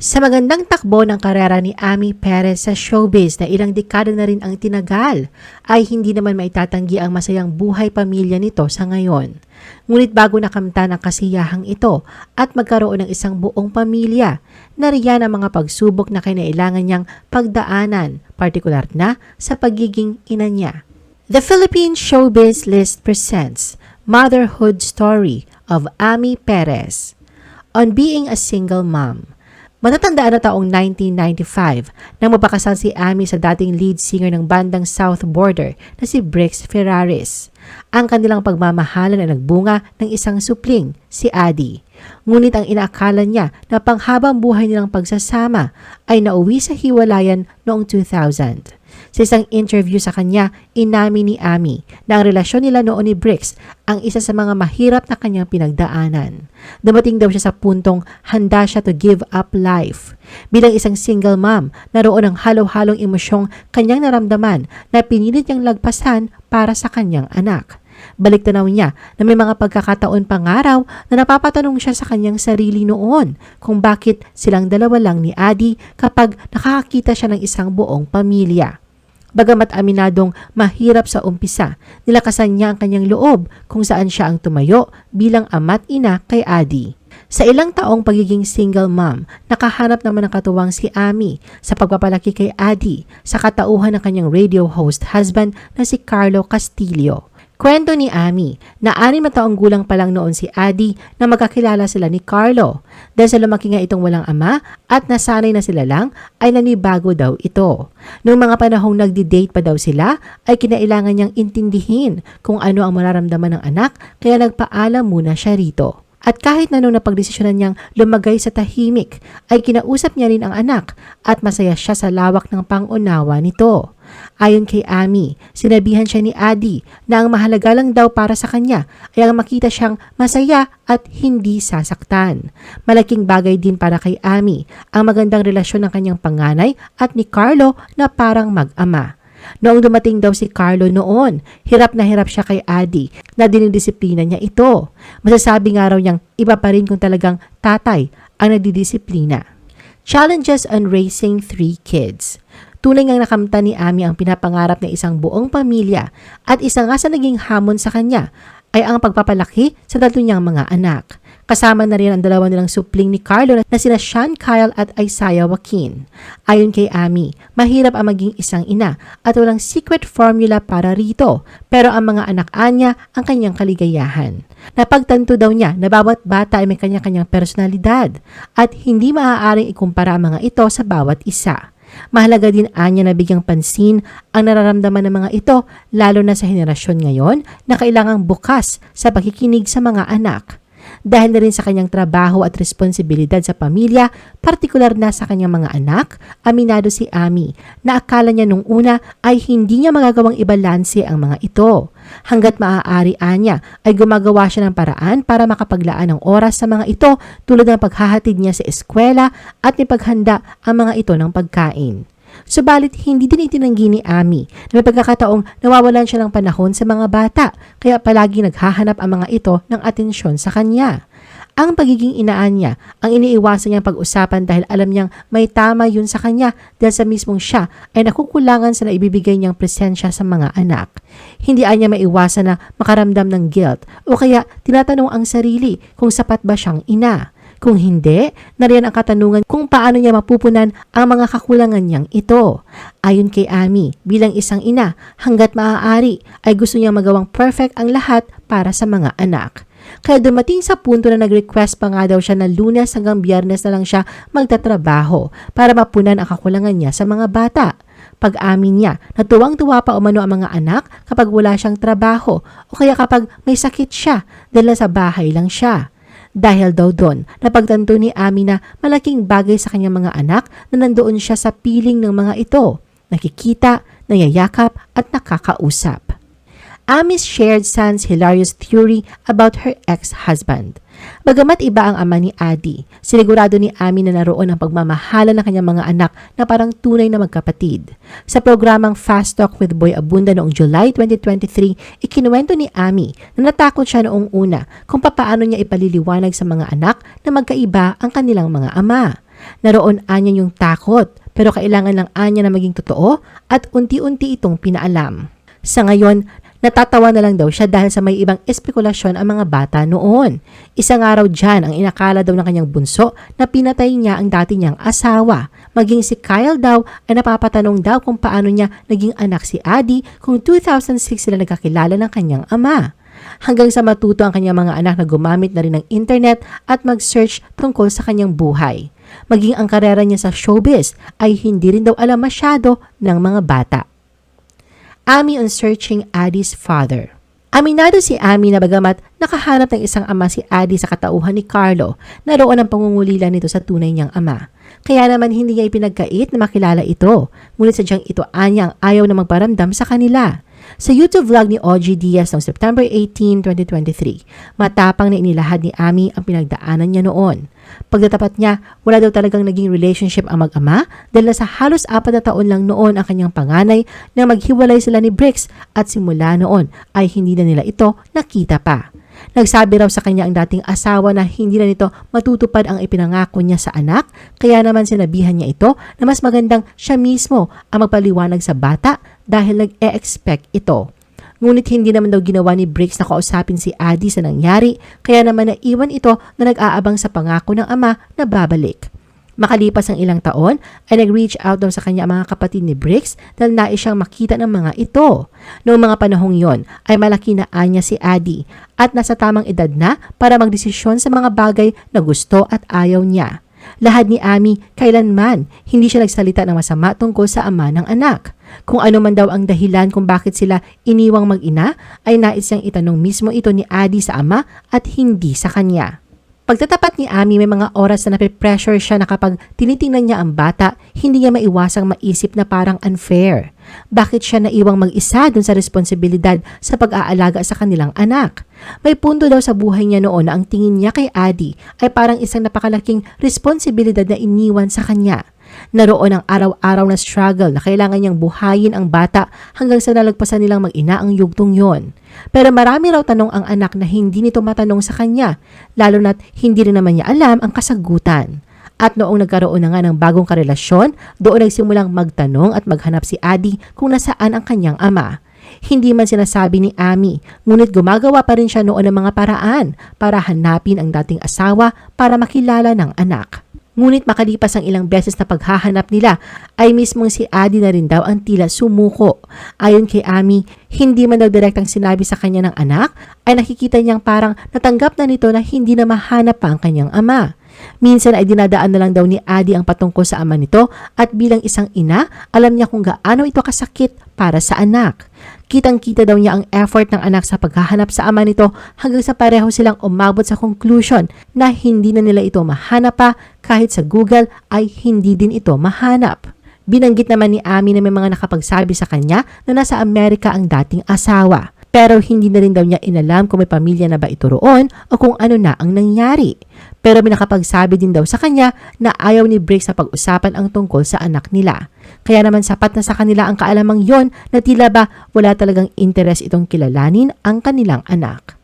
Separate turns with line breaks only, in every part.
Sa magandang takbo ng karera ni Amy Perez sa showbiz na ilang dekada na rin ang tinagal, ay hindi naman maitatanggi ang masayang buhay pamilya nito sa ngayon. Ngunit bago nakamta ng kasiyahang ito at magkaroon ng isang buong pamilya, nariyan ang mga pagsubok na kinailangan niyang pagdaanan, partikular na sa pagiging ina niya. The Philippine Showbiz List presents Motherhood Story of Amy Perez on being a single mom. Matatandaan na taong 1995 nang mapakasal si Amy sa dating lead singer ng bandang South Border na si Brix Ferraris. Ang kanilang pagmamahalan ay nagbunga ng isang supling, si Adi. Ngunit ang inaakala niya na panghabang buhay nilang pagsasama ay nauwi sa hiwalayan noong 2000. Sa isang interview sa kanya, inamin ni Amy na ang relasyon nila noon ni Brix ang isa sa mga mahirap na kanyang pinagdaanan. Dumating daw siya sa puntong handa siya to give up life. Bilang isang single mom, naroon ang halo-halong emosyong kanyang naramdaman na pinilit niyang lagpasan para sa kanyang anak. Balik niya na may mga pagkakataon pangaraw na napapatanong siya sa kanyang sarili noon kung bakit silang dalawa lang ni Adi kapag nakakakita siya ng isang buong pamilya. Bagamat aminadong mahirap sa umpisa, nilakasan niya ang kanyang loob kung saan siya ang tumayo bilang ama't ina kay Adi. Sa ilang taong pagiging single mom, nakahanap naman ng katuwang si Amy sa pagpapalaki kay Adi sa katauhan ng kanyang radio host husband na si Carlo Castillo. Kwento ni Amy na anim na taong gulang pa lang noon si Adi na magkakilala sila ni Carlo. Dahil sa lumaki nga itong walang ama at nasanay na sila lang ay nanibago daw ito. Noong mga panahong nagdi-date pa daw sila ay kinailangan niyang intindihin kung ano ang mararamdaman ng anak kaya nagpaalam muna siya rito. At kahit na nung napagdesisyonan niyang lumagay sa tahimik, ay kinausap niya rin ang anak at masaya siya sa lawak ng pangunawa nito. Ayon kay Amy, sinabihan siya ni Adi na ang mahalaga lang daw para sa kanya ay ang makita siyang masaya at hindi sasaktan. Malaking bagay din para kay Amy ang magandang relasyon ng kanyang panganay at ni Carlo na parang mag-ama. Noong dumating daw si Carlo noon, hirap na hirap siya kay Adi na dinidisiplina niya ito. Masasabi nga raw niyang iba pa rin kung talagang tatay ang nadidisiplina. Challenges on raising three kids. Tunay ngang nakamta ni Amy ang pinapangarap ng isang buong pamilya at isa nga sa naging hamon sa kanya ay ang pagpapalaki sa tatlo niyang mga anak. Kasama na rin ang dalawa nilang supling ni Carlo na sina Sean Kyle at Isaiah Joaquin. Ayon kay Amy, mahirap ang maging isang ina at walang secret formula para rito, pero ang mga anak anya ang kanyang kaligayahan. Napagtanto daw niya na bawat bata ay may kanya-kanyang personalidad at hindi maaaring ikumpara ang mga ito sa bawat isa. Mahalaga din anya na bigyang pansin ang nararamdaman ng mga ito lalo na sa henerasyon ngayon na kailangang bukas sa pakikinig sa mga anak. Dahil na rin sa kanyang trabaho at responsibilidad sa pamilya, partikular na sa kanyang mga anak, aminado si Ami na akala niya nung una ay hindi niya magagawang ibalanse ang mga ito. Hanggat maaari anya ay gumagawa siya ng paraan para makapaglaan ng oras sa mga ito tulad ng paghahatid niya sa eskwela at ipaghanda ang mga ito ng pagkain. Subalit hindi din itinanggi ni Ami na may pagkakataong nawawalan siya ng panahon sa mga bata kaya palagi naghahanap ang mga ito ng atensyon sa kanya. Ang pagiging inaan niya ang iniiwasan niyang pag-usapan dahil alam niyang may tama yun sa kanya dahil sa mismong siya ay nakukulangan sa naibibigay niyang presensya sa mga anak. Hindi niya maiwasan na makaramdam ng guilt o kaya tinatanong ang sarili kung sapat ba siyang ina. Kung hindi, nariyan ang katanungan kung paano niya mapupunan ang mga kakulangan niyang ito. Ayon kay Ami, bilang isang ina, hanggat maaari ay gusto niya magawang perfect ang lahat para sa mga anak. Kaya dumating sa punto na nag-request pa nga daw siya na lunes hanggang biyernes na lang siya magtatrabaho para mapunan ang kakulangan niya sa mga bata. Pag-amin niya na tuwang-tuwa pa umano ang mga anak kapag wala siyang trabaho o kaya kapag may sakit siya dahil sa bahay lang siya. Dahil daw doon, napagtanto ni Ami na malaking bagay sa kanyang mga anak na nandoon siya sa piling ng mga ito, nakikita, nayayakap at nakakausap. Amis shared San's hilarious theory about her ex-husband. Bagamat iba ang ama ni Adi, sinigurado ni Ami na naroon ang pagmamahala ng kanyang mga anak na parang tunay na magkapatid. Sa programang Fast Talk with Boy Abunda noong July 2023, ikinuwento ni Ami na natakot siya noong una kung papaano niya ipaliliwanag sa mga anak na magkaiba ang kanilang mga ama. Naroon anya yung takot, pero kailangan lang anya na maging totoo at unti-unti itong pinaalam. Sa ngayon, natatawa na lang daw siya dahil sa may ibang espekulasyon ang mga bata noon. Isang araw dyan ang inakala daw ng kanyang bunso na pinatay niya ang dati niyang asawa. Maging si Kyle daw ay napapatanong daw kung paano niya naging anak si Adi kung 2006 sila nagkakilala ng kanyang ama hanggang sa matuto ang kanyang mga anak na gumamit na rin ng internet at mag-search tungkol sa kanyang buhay. Maging ang karera niya sa showbiz ay hindi rin daw alam masyado ng mga bata. Ami on searching Addie's father. Aminado si Ami na bagamat nakahanap ng isang ama si Addie sa katauhan ni Carlo, naroon ang pangungulila nito sa tunay niyang ama. Kaya naman hindi niya ipinagkait na makilala ito, ngunit sadyang ito anya ang ayaw na magparamdam sa kanila. Sa YouTube vlog ni OG Diaz noong September 18, 2023, matapang na inilahad ni Ami ang pinagdaanan niya noon. Pagdatapat niya, wala daw talagang naging relationship ang mag-ama dahil nasa halos apat na taon lang noon ang kanyang panganay na maghiwalay sila ni Bricks at simula noon ay hindi na nila ito nakita pa. Nagsabi raw sa kanya ang dating asawa na hindi na nito matutupad ang ipinangako niya sa anak, kaya naman sinabihan niya ito na mas magandang siya mismo ang magpaliwanag sa bata dahil nag-e-expect ito. Ngunit hindi naman daw ginawa ni Briggs na kausapin si Adi sa nangyari, kaya naman naiwan ito na nag-aabang sa pangako ng ama na babalik. Makalipas ang ilang taon, ay nag-reach out daw sa kanya ang mga kapatid ni Briggs dahil nais siyang makita ng mga ito. Noong mga panahong yon, ay malaki na anya si Adi at nasa tamang edad na para magdesisyon sa mga bagay na gusto at ayaw niya. Lahad ni Ami, kailanman, hindi siya nagsalita ng masama tungkol sa ama ng anak. Kung ano man daw ang dahilan kung bakit sila iniwang mag-ina, ay nais siyang itanong mismo ito ni Adi sa ama at hindi sa kanya. Pagtatapat ni Ami, may mga oras na nape-pressure siya na kapag tinitingnan niya ang bata, hindi niya maiwasang maisip na parang unfair. Bakit siya naiwang mag-isa dun sa responsibilidad sa pag-aalaga sa kanilang anak? May punto daw sa buhay niya noon na ang tingin niya kay Adi ay parang isang napakalaking responsibilidad na iniwan sa kanya. Naroon ang araw-araw na struggle na kailangan niyang buhayin ang bata hanggang sa nalagpasan nilang mag-ina ang yugtong yon. Pero marami raw tanong ang anak na hindi nito matanong sa kanya, lalo na't hindi rin naman niya alam ang kasagutan. At noong nagkaroon na nga ng bagong karelasyon, doon nagsimulang magtanong at maghanap si Adi kung nasaan ang kanyang ama. Hindi man sinasabi ni Ami, ngunit gumagawa pa rin siya noon ng mga paraan para hanapin ang dating asawa para makilala ng anak. Ngunit makalipas ang ilang beses na paghahanap nila, ay mismong si Adi na rin daw ang tila sumuko. Ayon kay Ami, hindi man daw direktang sinabi sa kanya ng anak, ay nakikita niyang parang natanggap na nito na hindi na mahanap pa ang kanyang ama. Minsan ay dinadaan na lang daw ni Adi ang patungkol sa ama nito at bilang isang ina, alam niya kung gaano ito kasakit para sa anak. Kitang-kita daw niya ang effort ng anak sa paghahanap sa ama nito hanggang sa pareho silang umabot sa conclusion na hindi na nila ito mahanap pa kahit sa Google ay hindi din ito mahanap. Binanggit naman ni Ami na may mga nakapagsabi sa kanya na nasa Amerika ang dating asawa. Pero hindi na rin daw niya inalam kung may pamilya na ba ito roon o kung ano na ang nangyari. Pero may nakapagsabi din daw sa kanya na ayaw ni Briggs sa pag-usapan ang tungkol sa anak nila. Kaya naman sapat na sa kanila ang kaalamang yon na tila ba wala talagang interes itong kilalanin ang kanilang anak.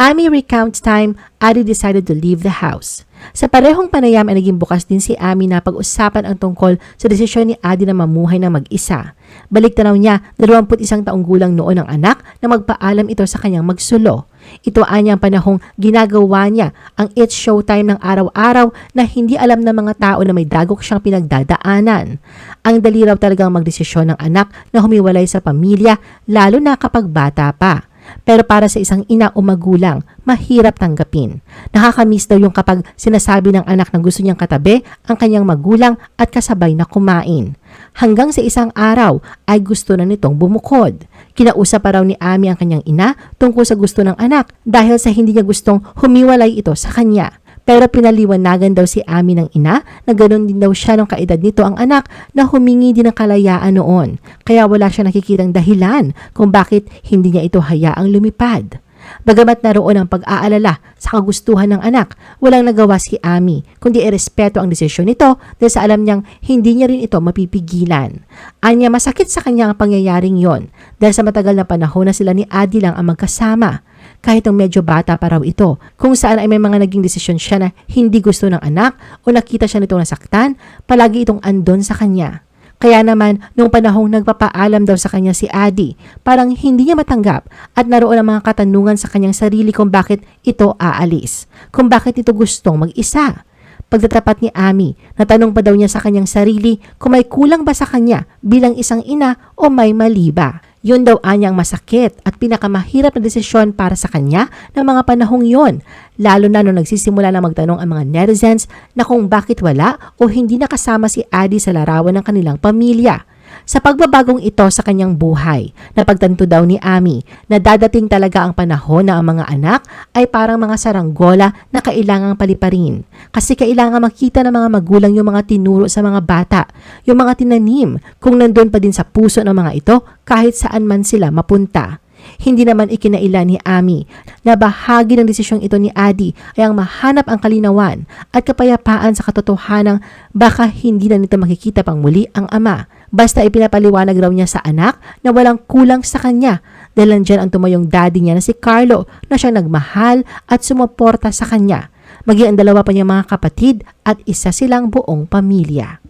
Amy recounts time, Adi decided to leave the house. Sa parehong panayam ay naging bukas din si Amy na pag-usapan ang tungkol sa desisyon ni Adi na mamuhay ng mag-isa. Balik tanaw niya, 21 taong gulang noon ang anak na magpaalam ito sa kanyang magsulo. Ito anya ang panahong ginagawa niya ang It's Showtime ng araw-araw na hindi alam ng mga tao na may dagok siyang pinagdadaanan. Ang dali raw talagang magdesisyon ng anak na humiwalay sa pamilya lalo na kapag bata pa. Pero para sa isang ina o magulang, mahirap tanggapin. Nakakamiss daw yung kapag sinasabi ng anak na gusto niyang katabi ang kanyang magulang at kasabay na kumain. Hanggang sa isang araw ay gusto na nitong bumukod. Kinausap pa raw ni Ami ang kanyang ina tungkol sa gusto ng anak dahil sa hindi niya gustong humiwalay ito sa kanya. Pero pinaliwanagan daw si Ami ng ina na ganoon din daw siya nung kaedad nito ang anak na humingi din ng kalayaan noon. Kaya wala siya nakikitang dahilan kung bakit hindi niya ito hayaang lumipad. Bagamat naroon ang pag-aalala sa kagustuhan ng anak, walang nagawa si Ami kundi irespeto ang desisyon nito dahil sa alam niyang hindi niya rin ito mapipigilan. Anya masakit sa kanya ang pangyayaring yon dahil sa matagal na panahon na sila ni Adi lang ang magkasama. Kahit nung medyo bata pa raw ito, kung saan ay may mga naging desisyon siya na hindi gusto ng anak o nakita siya nitong nasaktan, palagi itong andon sa kanya. Kaya naman, nung panahong nagpapaalam daw sa kanya si Adi, parang hindi niya matanggap at naroon ang mga katanungan sa kanyang sarili kung bakit ito aalis, kung bakit ito gustong mag-isa. Pagtatapat ni Ami, natanong pa daw niya sa kanyang sarili kung may kulang ba sa kanya bilang isang ina o may mali ba. Yun daw anya ang masakit at pinakamahirap na desisyon para sa kanya ng mga panahong yon, lalo na nung nagsisimula na magtanong ang mga netizens na kung bakit wala o hindi nakasama si Adi sa larawan ng kanilang pamilya. Sa pagbabagong ito sa kanyang buhay, napagtanto daw ni Ami na dadating talaga ang panahon na ang mga anak ay parang mga saranggola na kailangang paliparin. Kasi kailangan makita ng mga magulang yung mga tinuro sa mga bata, yung mga tinanim kung nandun pa din sa puso ng mga ito kahit saan man sila mapunta. Hindi naman ikinaila ni Ami na bahagi ng desisyong ito ni Adi ay ang mahanap ang kalinawan at kapayapaan sa katotohanang baka hindi na nito makikita pang muli ang ama. Basta ipinapaliwanag raw niya sa anak na walang kulang sa kanya dahil nandyan ang tumayong daddy niya na si Carlo na siyang nagmahal at sumuporta sa kanya. Maging ang dalawa pa niyang mga kapatid at isa silang buong pamilya.